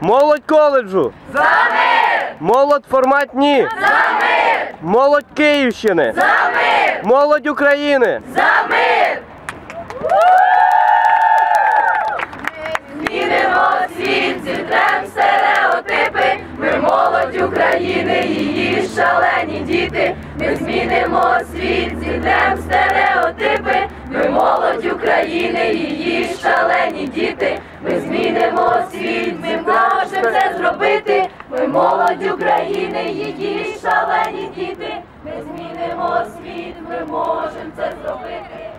Молодь коледжу! За мир! Молодь формат ні! За мир! Молодь Київщини! За мир! Молодь України! Змінимо світ, зітрем стереотипи. Ми молодь України, її шалені діти. Ми змінимо світ, ми можемо це зробити. Ми молодь України, її шалені діти. Ми змінимо світ, ми можемо це зробити.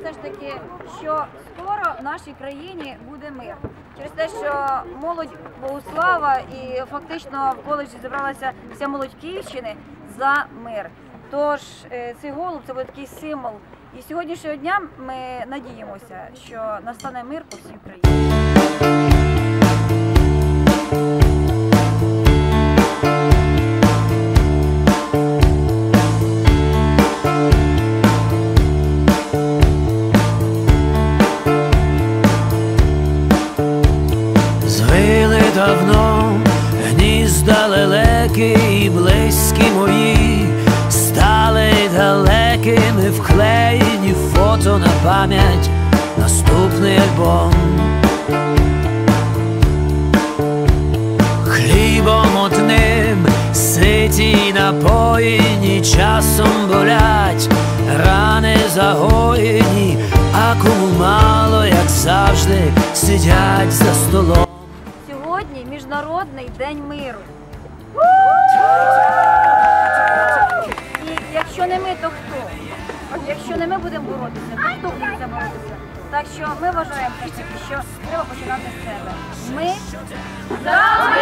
Все ж таки, що скоро в нашій країні буде мир. Через те, що молодь Богуслава і фактично в коледжі зібралася вся молодь Київщини за мир. Тож е, цей голуб це буде такий символ. І сьогоднішнього дня ми надіємося, що настане мир по всій Україні. Давно гнізда лелеки і близькі мої стали далекими, вклеєні фото на пам'ять, наступний альбом. Хлібом одним ситі й напоїні, часом болять, рани загоєні, а кому мало, як завжди, сидять за столом. Міжнародний день миру. І якщо не ми, то хто? Якщо не ми будемо боротися, то хто буде це боротися? Так що ми вважаємо що треба починати з себе. Ми За!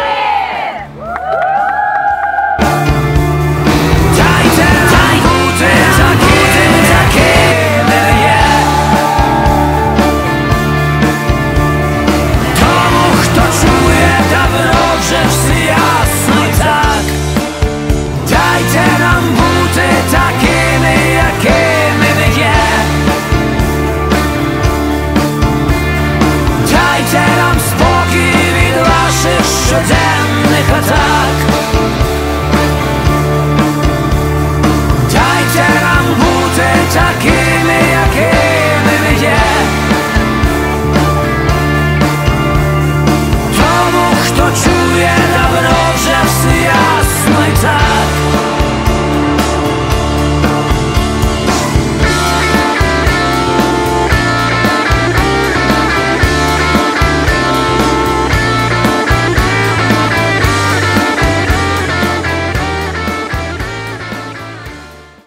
щоденних атак.